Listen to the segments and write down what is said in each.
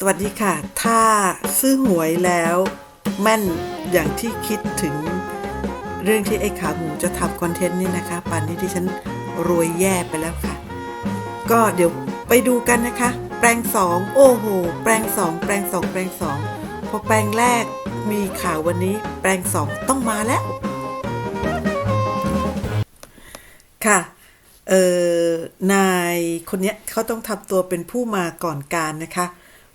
สวัสดีค่ะ ถ้าซื้อหวยแล้วแม่นอย่างที่คิดถึงเรื่องที่ไอ้ขาหมูจะทำคอนเทนต์นี่นะคะป่านนี้ที่ฉันรวยแย่ไปแล้วค่ะ ก็เดี๋ยวไปดูกันนะคะ แปลงสองโอ้โห แปลงสองแปลงสองแปลงสองพอแปลงแรกมีข่าววันนี้ แปลงสองต้องมาแล้ว ค่ะเออนายคนเนี้ยเขาต้องทำตัวเป็นผู้มาก่อนการนะคะ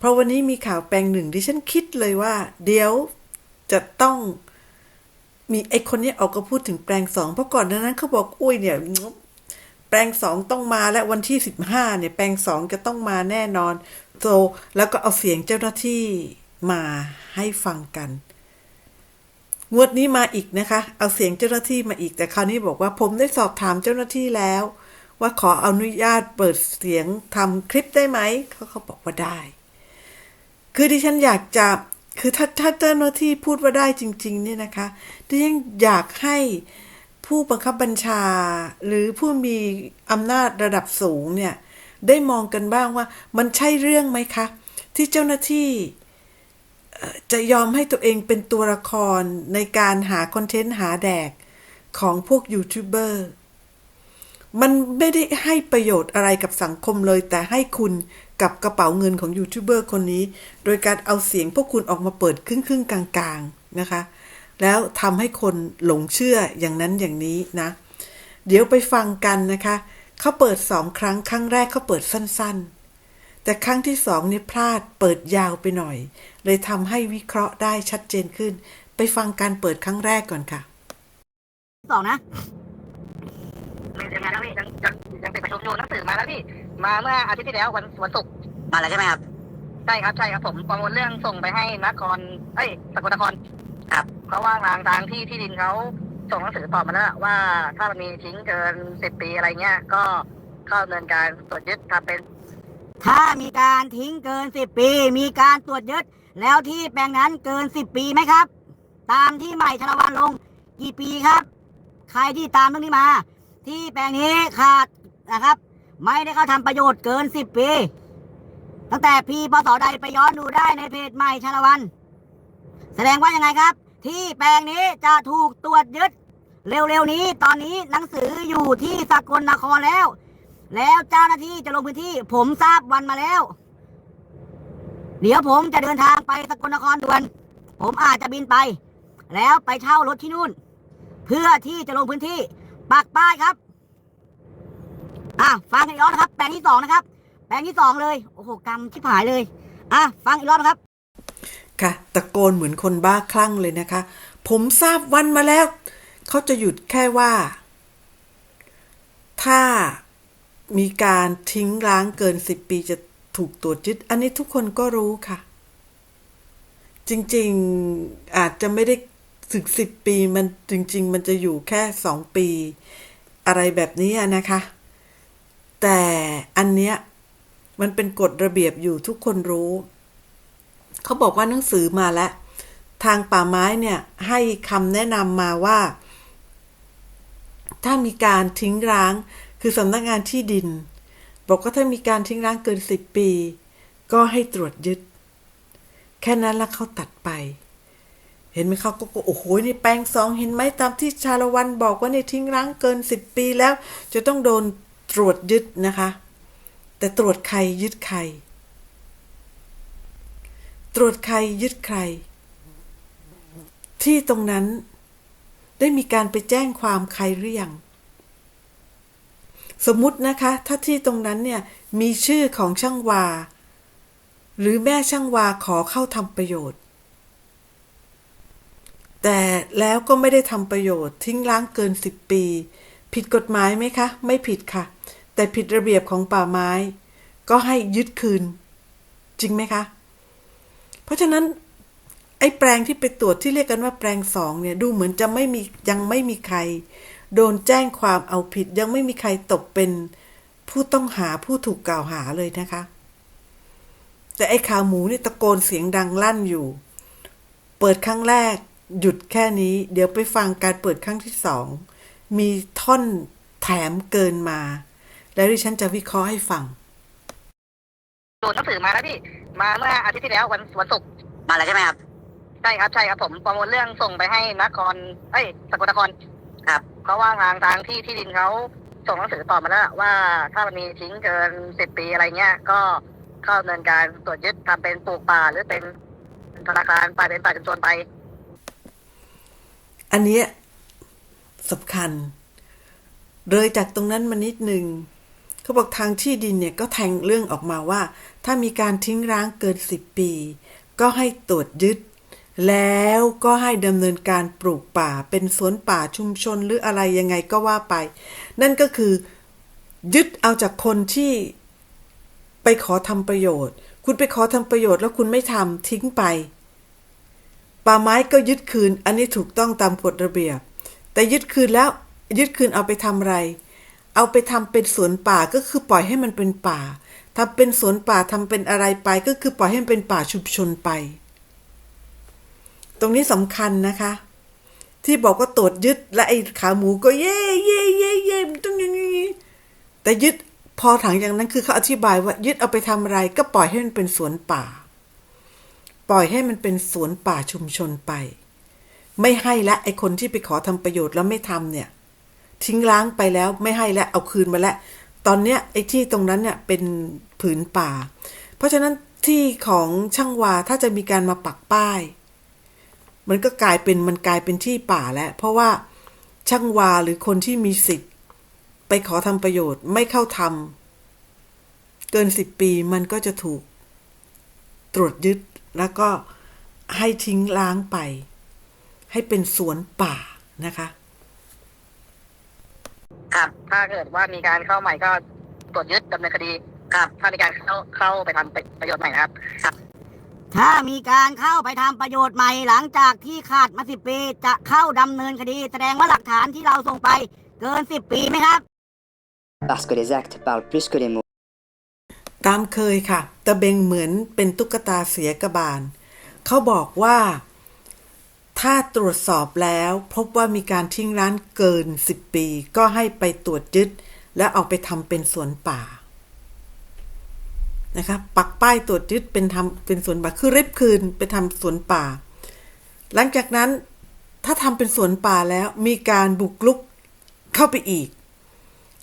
เพราะวันนี้มีข่าวแปลงหนึ่งที่ฉันคิดเลยว่า เดี๋ยวจะต้อง มีไอคนนี้ออกก็พูดถึงแปลงสองเพราะก่อนหน้านั้นเขาบอกอุ้ยเนี่ยแปลงสองต้องมาและวันที่สิบห้าเนี่ยแปลงสองจะต้องมาแน่นอนโซแล้วก็เอาเสียงเจ้าหน้าที่มาให้ฟังกัน งวดนี้มาอีกนะคะ เอาเสียงเจ้าหน้าที่มาอีกแต่คราวนี้บอกว่าผมได้สอบถามเจ้าหน้าที่แล้ว ว่าขออนุญาตเปิดเสียงทำคลิปได้ไหมเขาเขาบอกว่าได้ คือดิฉันอยากจะคือถ้าถ้าเจ้าหน้าที่พูดว่าได้จริง ๆ เนี่ยนะคะดิฉันอยากให้ผู้บังคับบัญชา หรือผู้มีอำนาจระดับสูงเนี่ยได้มองกันบ้างว่ามันใช่เรื่องไหมคะ ที่เจ้าหน้าที่จะยอมให้ตัวเองเป็นตัวละครในการหาคอนเทนต์หาแดกของพวกยูทูบเบอร์มันไม่ได้ให้ประโยชน์อะไรกับสังคมเลย แต่ให้คุณ กับกระเป๋าเงินของยูทูบเบอร์คนนี้ โดยการเอาเสียงพวกคุณออกมาเปิดครึ่งครึ่งๆกลางๆนะคะ แล้วทำให้คนหลงเชื่ออย่างนั้นอย่างนี้นะ เดี๋ยวไปฟังกันนะคะเขาเปิดสองครั้งครั้งแรกเขาเปิดสั้นๆ แต่ครั้งที่สองเนี่ยพลาดเปิดยาวไปหน่อย เลยทำให้วิเคราะห์ได้ชัดเจนขึ้น ไปฟังการเปิดครั้งแรกก่อนค่ะสองนะมียังไงแล้วพี่ยังยังยังติดประชุมอยู่หนังสือมาแล้วพี่ มาเมื่ออาทิตย์ที่แล้ววันวันศุกร์มาแล้วใช่ไหมครับ ใช่ครับใช่ครับผมประมวลเรื่องส่งไปให้นครเอ้ยสกลนครครับเพราะว่าทางทางที่ที่ดินเขาส่งหนังสือตอบมาแล้วว่าถ้ามันมีทิ้งเกินสิบปีอะไรเงี้ย ก็เข้าดำเนินการตรวจยึดทำเป็นถ้ามีการทิ้งเกินสิบปี มีการตรวจยึด แล้วที่แปลงนั้นเกินสิบปีไหมครับ ตามที่ใหม่ธนวันลง กี่ปีครับ ใครที่ตามเรื่องนี้มา ที่แปลงนี้ขาดนะครับ ไม่ได้เข้าทำประโยชน์เกินสิบปี ตั้งแต่ปีพศใดไปย้อนดูได้ในเพจใหม่ชาละวัน แสดงว่ายังไงครับ ที่แปลงนี้จะถูกตรวจยึด เร็วๆนี้ ตอนนี้หนังสืออยู่ที่สกลนครแล้ว แล้วเจ้าหน้าที่จะลงพื้นที่ ผมทราบวันมาแล้ว เดี๋ยวผมจะเดินทางไปสกลนครด่วน ผมอาจจะบินไป แล้วไปเช่ารถที่นู่น เพื่อที่จะลงพื้นที่ปักป้ายครับ อะฟังอีกรอบนะครับ แปลงที่สองนะครับ แปลงที่สองเลยโอ้โหกรรมชิบหายเลยอะฟังอีกรอบนะครับ ค่ะ ตะโกนเหมือนคนบ้าคลั่งเลยนะคะ ผมทราบวันมาแล้ว เขาจะหยุดแค่ว่า ถ้ามีการทิ้งร้างเกินสิบปีจะถูกตรวจยึด อันนี้ทุกคนก็รู้ค่ะ จริงๆอาจจะไม่ได้ถึงสิบปีมันจริง ๆ มันจะอยู่แค่สองปี อะไรแบบนี้นะคะ แต่อันเนี้ยมันเป็นกฎระเบียบอยู่ทุกคนรู้ เขาบอกว่าหนังสือมาแล้ว ทางป่าไม้เนี่ยให้คำแนะนำมาว่า ถ้ามีการทิ้งร้าง คือสำนักงานที่ดิน บอกว่าถ้ามีการทิ้งร้างเกินสิบปี ก็ให้ตรวจยึด แค่นั้นแล้วเขาตัดไป เห็นไหมเขาก็โอ้โหนี่แปลงสองเห็นไหมตามที่ชาละวันบอกว่าในทิ้งร้างเกินสิบปีแล้ว จะต้องโดน ตรวจยึดนะคะ แต่ตรวจใครยึดใคร ตรวจใครยึดใคร ที่ตรงนั้นได้มีการไปแจ้งความใครหรือยังสมมุตินะคะ ถ้าที่ตรงนั้นเนี่ยมีชื่อของช่างวา หรือแม่ช่างวาขอเข้าทำประโยชน์ แต่แล้วก็ไม่ได้ทำประโยชน์ทิ้งล้างเกินสิบปี ผิดกฎหมายไหมคะ ไม่ผิดค่ะ แต่ผิดระเบียบของป่าไม้ ก็ให้ยึดคืน จริงไหมคะ เพราะฉะนั้น ไอ้แปลงที่ไปตรวจที่เรียกกันว่าแปลงสองเนี่ย ดูเหมือนจะไม่มียังไม่มีใคร โดนแจ้งความเอาผิด ยังไม่มีใครตกเป็นผู้ต้องหาผู้ถูกกล่าวหาเลยนะคะ แต่ไอ้ขาหมูนี่ตะโกนเสียงดังลั่นอยู่ เปิดครั้งแรก หยุดแค่นี้ เดี๋ยวไปฟังการเปิดครั้งที่สองมีท่อนแถมเกินมา แล้วดิฉันจะวิเคราะห์ให้ฟังโดนหนังสือมาแล้วพี่ มาเมื่ออาทิตย์ที่แล้ววันวันศุกร์มาแล้วใช่ไหมครับ ใช่ครับใช่ครับผมประมวลเรื่องส่งไปให้นคร เอ้ยสกลนครครับเพราะว่าทางทางที่ที่ดินเขาส่งหนังสือตอบมาแล้วว่าถ้ามันมีทิ้งเกินสิบปีอะไรเงี้ย ก็เข้าดำเนินการตรวจยึดทำเป็นปลูกป่าหรือเป็นธนาคารป่าเป็นป่าชุมชนไป อันเนี้ยสำคัญ เลยจากตรงนั้นมานิดหนึ่ง เขาบอกทางที่ดินเนี่ยก็แทงเรื่องออกมาว่า ถ้ามีการทิ้งร้างเกิน 10 ปี ก็ให้ตรวจยึด แล้วก็ให้ดำเนินการปลูกป่าเป็นสวนป่าชุมชนหรืออะไรยังไงก็ว่าไป นั่นก็คือ ยึดเอาจากคนที่ไปขอทำประโยชน์ คุณไปขอทำประโยชน์แล้วคุณไม่ทำทิ้งไป ป่าไม้ก็ยึดคืน อันนี้ถูกต้องตามกฎระเบียบ แต่ยึดคืนแล้วยึดคืนเอาไปทำอะไร เอาไปทำเป็นสวนป่าก็คือปล่อยให้มันเป็นป่าทำเป็นสวนป่าทำเป็นอะไรไป ก็คือปล่อยให้มันเป็นป่าชุมชนไป ตรงนี้สำคัญนะคะ ที่บอกว่าตรวจยึดและไอ้ขาหมูก็เย่เย่เย่เย่มต้องอย่างนี้แต่ยึดพอถังจากนั้นคือเขาอธิบายว่ายึดเอาไปทำอะไร ก็ปล่อยให้มันเป็นสวนป่า ปล่อยให้มันเป็นสวนป่าชุมชนไป ไม่ให้ละไอคนที่ไปขอทำประโยชน์แล้วไม่ทำเนี่ย ทิ้งล้างไปแล้วไม่ให้แล้วเอาคืนมาแล้วตอนเนี้ยไอ้ที่ตรงนั้นเนี่ยเป็นผืนป่า เพราะฉะนั้นที่ของช่างวาถ้าจะมีการมาปักป้าย มันก็กลายเป็นมันกลายเป็นที่ป่าแล้ว เพราะว่าช่างวาหรือคนที่มีสิทธิ์ ไปขอทำประโยชน์ไม่เข้าทำเกินสิบปีมันก็จะถูก ตรวจยึดแล้วก็ให้ทิ้งล้างไป ให้เป็นสวนป่านะคะ ครับ ถ้าเกิดว่ามีการเข้าใหม่ก็ตรวจยึดดำเนินคดี ครับ ถ้ามีการเข้าเข้าไปทำประโยชน์ใหม่นะครับ ถ้ามีการเข้าไปทำประโยชน์ใหม่หลังจากที่ขาดมาสิบปีจะเข้าดำเนินคดี แสดงว่าหลักฐานที่เราส่งไปเกินสิบปีไหมครับ Parce que les actes parlent plus que les mots. ตามเคยค่ะ ตะเบงเหมือนเป็นตุ๊กตาเสียกระบาล เขาบอกว่า ถ้าตรวจสอบแล้วพบว่ามีการทิ้งร้านเกิน 10 ปี ก็ให้ไปตรวจยึด และเอาไปทำเป็นสวนป่านะคะปักป้ายตรวจยึดเป็นทำเป็นสวนป่าคือริบคืนไปทำสวนป่า หลังจากนั้นถ้าทำเป็นสวนป่าแล้วมีการบุกรุกเข้าไปอีก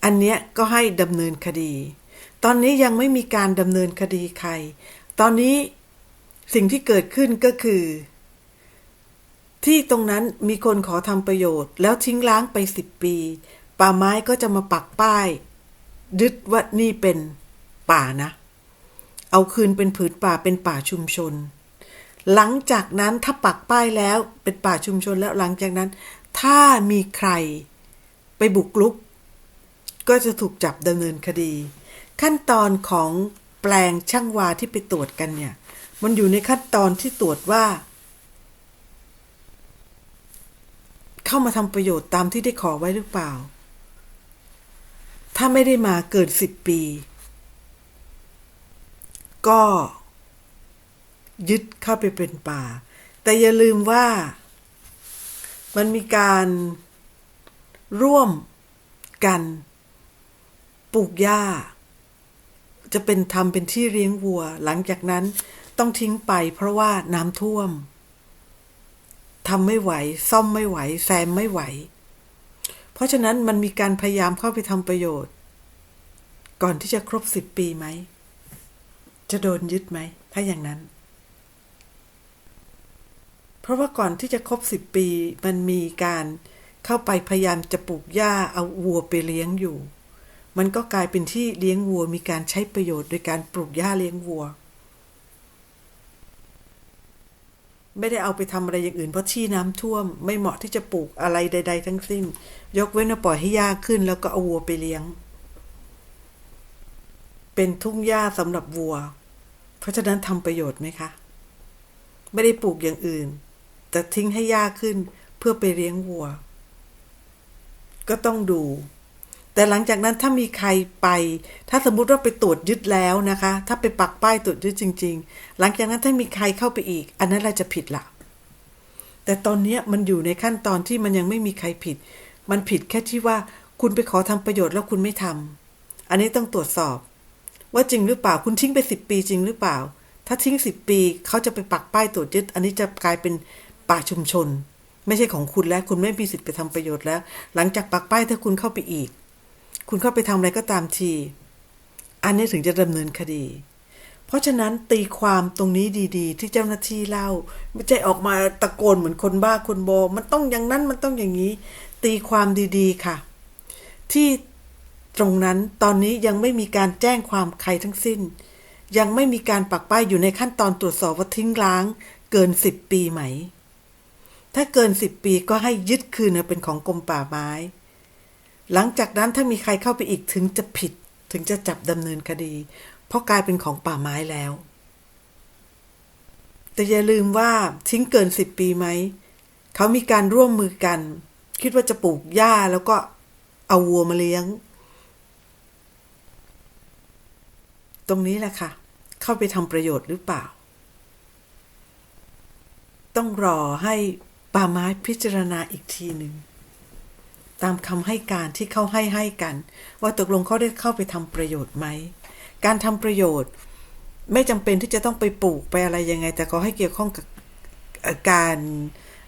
อันเนี้ยก็ให้ดำเนินคดี ตอนนี้ยังไม่มีการดำเนินคดีใคร ตอนนี้สิ่งที่เกิดขึ้นก็คือ ที่ตรงนั้นมีคนขอทำประโยชน์ แล้วทิ้งล้างไปสิบปี ป่าไม้ก็จะมาปักป้ายยึดว่านี่เป็นป่านะ เอาคืนเป็นผืนป่าเป็นป่าชุมชน หลังจากนั้นถ้าปักป้ายแล้วเป็นป่าชุมชนแล้วหลังจากนั้น ถ้ามีใครไปบุกรุก ก็จะถูกจับดำเนินคดี ขั้นตอนของแปลงช่างวาที่ไปตรวจกันเนี่ย มันอยู่ในขั้นตอนที่ตรวจว่า เข้ามาทำประโยชน์ตามที่ได้ขอไว้หรือเปล่า ถ้าไม่ได้มาเกินสิบปี ก็ ยึดเข้าไปเป็นป่า แต่อย่าลืมว่า มันมีการร่วมกันปลูกหญ้า จะเป็นทำเป็นที่เลี้ยงวัว หลังจากนั้นต้องทิ้งไปเพราะว่าน้ำท่วม ทำไม่ไหว ซ่อมไม่ไหว แซมไม่ไหว เพราะฉะนั้นมันมีการพยายามเข้าไปทำประโยชน์ ก่อนที่จะครบสิบปีไหม จะโดนยึดไหม ถ้าอย่างนั้น เพราะว่าก่อนที่จะครบสิบปี มันมีการเข้าไปพยายามจะปลูกหญ้าเอาวัวไปเลี้ยงอยู่ มันก็กลายเป็นที่เลี้ยงวัวมีการใช้ประโยชน์โดยการปลูกหญ้าเลี้ยงวัว ไม่ได้เอาไปทำอะไรอย่างอื่น เพราะที่น้ำท่วม ไม่เหมาะที่จะปลูกอะไรใด ๆ ทั้งสิ้น ยกเว้นว่าปล่อยให้หญ้าขึ้น แล้วก็เอาวัวไปเลี้ยง เป็นทุ่งหญ้าสำหรับวัว เพราะฉะนั้นทำประโยชน์ไหมคะ ไม่ได้ปลูกอย่างอื่น แต่ทิ้งให้หญ้าขึ้นเพื่อไปเลี้ยงวัว ก็ต้องดู แต่หลังจากนั้นถ้ามีใครไป ถ้าสมมุติว่าไปตรวจยึดแล้วนะคะ ถ้าไปปักป้ายตรวจยึดจริง ๆ หลังจากนั้นถ้ามีใครเข้าไปอีก อันนั้นเราจะผิดละแต่ตอนนี้มันอยู่ในขั้นตอนที่มันยังไม่มีใครผิด มันผิดแค่ที่ว่าคุณไปขอทำประโยชน์แล้วคุณไม่ทำอันนี้ต้องตรวจสอบ ว่าจริงหรือเปล่าคุณทิ้งไปสิบปีจริงหรือเปล่า ถ้าทิ้งสิบปีเขาจะไปปักป้ายตรวจยึด อันนี้จะกลายเป็นป่าชุมชน ไม่ใช่ของคุณแล้วคุณไม่มีสิทธิ์ไปทำประโยชน์แล้ว หลังจากปักป้ายถ้าคุณเข้าไปอีก คุณเข้าไปทำอะไรก็ตามที อันนี้ถึงจะดำเนินคดี เพราะฉะนั้นตีความตรงนี้ดีๆ ที่เจ้าหน้าที่เล่า ไม่ใช่ออกมาตะโกนเหมือนคนบ้าคนบอ มันต้องอย่างนั้นมันต้องอย่างนี้ ตีความดีๆค่ะ ที่ตรงนั้นตอนนี้ยังไม่มีการแจ้งความใครทั้งสิ้น ยังไม่มีการปักป้ายอยู่ในขั้นตอนตรวจสอบว่าทิ้งล้าง เกินสิบปีไหม ถ้าเกินสิบปีก็ให้ยึดคืนเป็นของกรมป่าไม้ หลังจากนั้นถ้ามีใครเข้าไปอีกถึงจะผิดถึงจะจับดำเนินคดี เพราะกลายเป็นของป่าไม้แล้ว แต่อย่าลืมว่าทิ้งเกินสิบปีไหม เขามีการร่วมมือกัน คิดว่าจะปลูกหญ้าแล้วก็เอาวัวมาเลี้ยง ตรงนี้แหละค่ะ เข้าไปทำประโยชน์หรือเปล่า ต้องรอให้ป่าไม้พิจารณาอีกทีหนึ่ง ตามคำให้การที่เขาให้ให้กัน ว่าตกลงเขาได้เข้าไปทำประโยชน์ไหม การทำประโยชน์ ไม่จำเป็นที่จะต้องไปปลูกไปอะไรยังไง แต่ขอให้เกี่ยวข้องกับการ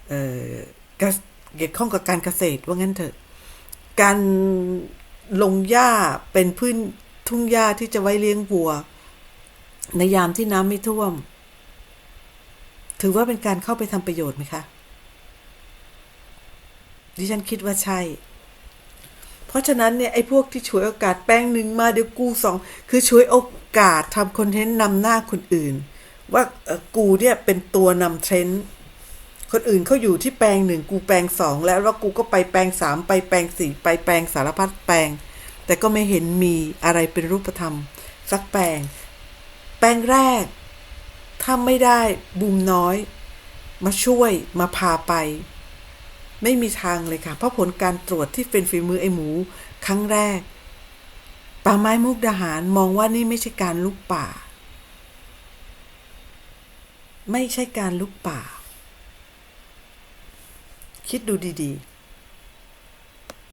เกะเกี่ยวข้องกับการเกษตรว่างั้นเถอะ การลงหญ้าเป็นพื้นทุ่งหญ้าที่จะไว้เลี้ยงวัว ในยามที่น้ำไม่ท่วม ถือว่าเป็นการเข้าไปทำประโยชน์ไหมคะ ดิฉันคิดว่าใช่ เพราะฉะนั้นเนี่ยไอ้พวกที่ฉวยโอกาสแป้งหนึ่งมาเดี๋ยวกูสองคือฉวยโอกาสทำคอนเทนต์นำหน้าคนอื่น ว่ากูเนี่ยเป็นตัวนำเทรนด์คนอื่นเขาอยู่ที่แปลงหนึ่งกูแปลงสองแล้วแล้วกูก็ไปแปลงสามไปแปลงสี่ไปแปลงสารพัดแปลง แต่ก็ไม่เห็นมีอะไรเป็นรูปธรรม สักแปลง แปลงแรกถ้าไม่ได้บูมน้อย มาช่วยมาพาไป ไม่มีทางเลยค่ะ เพราะผลการตรวจที่เป็นฝีมือไอ้หมู ครั้งแรก ป่าไม้มุกดาหารมองว่านี่ไม่ใช่การลุกป่า ไม่ใช่การลุกป่า คิดดูดีๆ